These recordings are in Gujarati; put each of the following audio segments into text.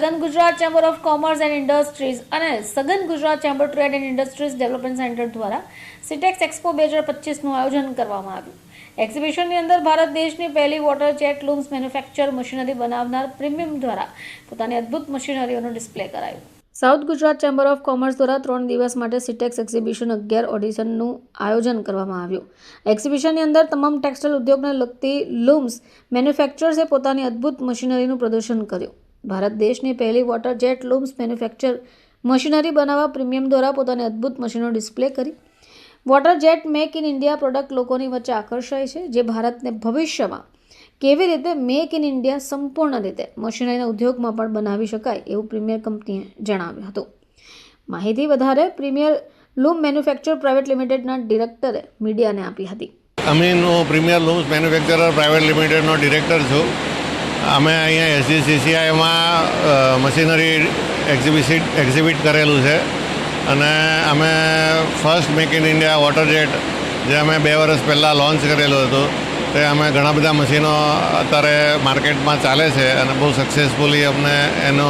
સઘન Gujarat chamber of commerce and industries અને સઘન Gujarat chamber trade and industries development centre દ્વારા સિટેક્સ એક્સપો બે હજાર પચીસનું આયોજન કરવામાં આવ્યું. એક્ઝિબિશનની અંદર ભારત દેશની પહેલી water jet looms manufacture machinery બનાવનાર પ્રીમિયમ દ્વારા પોતાની અદ્ભુત મશીનરીઓનું ડિસ્પ્લે કરાયું. South Gujarat chamber of commerce દ્વારા ત્રણ દિવસ માટે સિટેક્સ એક્ઝિબિશન અગિયાર ઓડિશનનું આયોજન કરવામાં આવ્યું. એક્ઝિબિશનની અંદર તમામ ટેક્સટાઇલ ઉદ્યોગને લગતી લૂમ્સ મેન્યુફેક્ચરર્સે પોતાની અદ્ભુત મશીનરીનું પ્રદર્શન કર્યું. ભારત દેશની પહેલી water jet looms manufacture machinery બનાવવા પ્રીમિયમ દ્વારા પોતાની અદ્ભુત મશીનો ડિસ્પ્લે કરી. Water jet make in India product લોકોની વચ્ચે આકર્ષાય છે, જે ભારતને ભવિષ્યમાં કેવી રીતે મેક ઇન ઇન્ડિયા સંપૂર્ણ રીતે મશીનરીના ઉદ્યોગમાં પણ બનાવી શકાય એવું પ્રીમિયર કંપનીએ જણાવ્યું હતું. માહિતી વધારે પ્રીમિયર લૂમ મેન્યુફેક્ચર પ્રાઇવેટ લિમિટેડના ડિરેક્ટરે મીડિયાને આપી હતી. અમીનો પ્રીમિયર લૂમ્સ મેન્યુફેક્ચરર પ્રાઇવેટ લિમિટેડનો ડિરેક્ટર છું. અમે અહીંયા એસજીસીસીઆઈમાં મશીનરી એક્ઝિબિસિટ એક્ઝિબિટ કરેલું છે. અને અમે first make in India water jet, જે અમે બે વર્ષ પહેલાં લોન્ચ કરેલું હતું, તે અમે ઘણા બધા મશીનો અત્યારે માર્કેટમાં ચાલે છે અને બહુ સક્સેસફુલી અમને એનો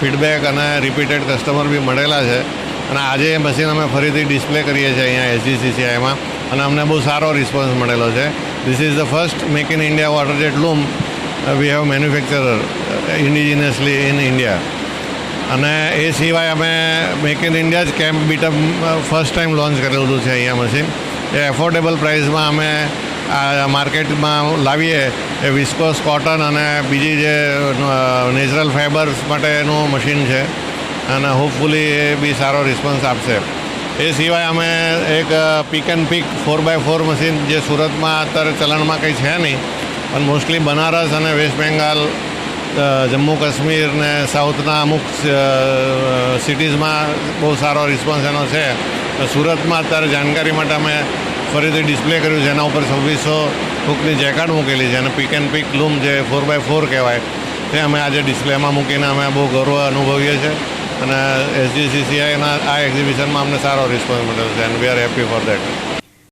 ફીડબેક અને રિપીટેડ કસ્ટમર બી મળેલા છે. અને આજે એ મશીન અમે ફરીથી ડિસ્પ્લે કરીએ છીએ અહીંયા એસજીસીસીઆઈમાં અને અમને બહુ સારો રિસ્પોન્સ મળેલો છે. This is the first make in India water jet loom we have manufacturer indigenously in India અને એ સિવાય અમે મેક ઇન ઇન્ડિયા જ cam beat up first time launch કરેલું છે અહીંયા મશીન એ એફોર્ડેબલ પ્રાઇસમાં અમે, આ માર્કેટમાં લાવીએ, એ વિસ્કોસ કોટન અને બીજી જે નેચરલ ફાઇબર્સ માટેનું મશીન છે. અને હોપફુલી એ બી સારો રિસ્પોન્સ આપશે. એ સિવાય અમે એક pick and pick four by four machine જે સુરતમાં અત્યારે ચલણમાં કંઈ છે નહીં પણ મોસ્ટલી બનારસ અને વેસ્ટ બેંગાલ જમ્મુ કાશ્મીર ને સાઉથના અમુક સિટીઝમાં બહુ સારો રિસ્પોન્સ એનો છે. સુરતમાં અત્યારે જાણકારી માટે અમે ફરીથી ડિસ્પ્લે કર્યું છે. એના ઉપર છવ્વીસો ફૂકની જેકેટ મૂકેલી છે અને પીક એન્ડ પીક લૂમ જે ફોર બાય ફોર કહેવાય, તે અમે આજે ડિસ્પ્લેમાં મૂકીને અમે બહુ ગૌરવ અનુભવીએ છીએ. અને એસજીસીસીઆઈના આ એક્ઝિબિશનમાં અમને સારો રિસ્પોન્સ મળ્યો છે. And we are happy for that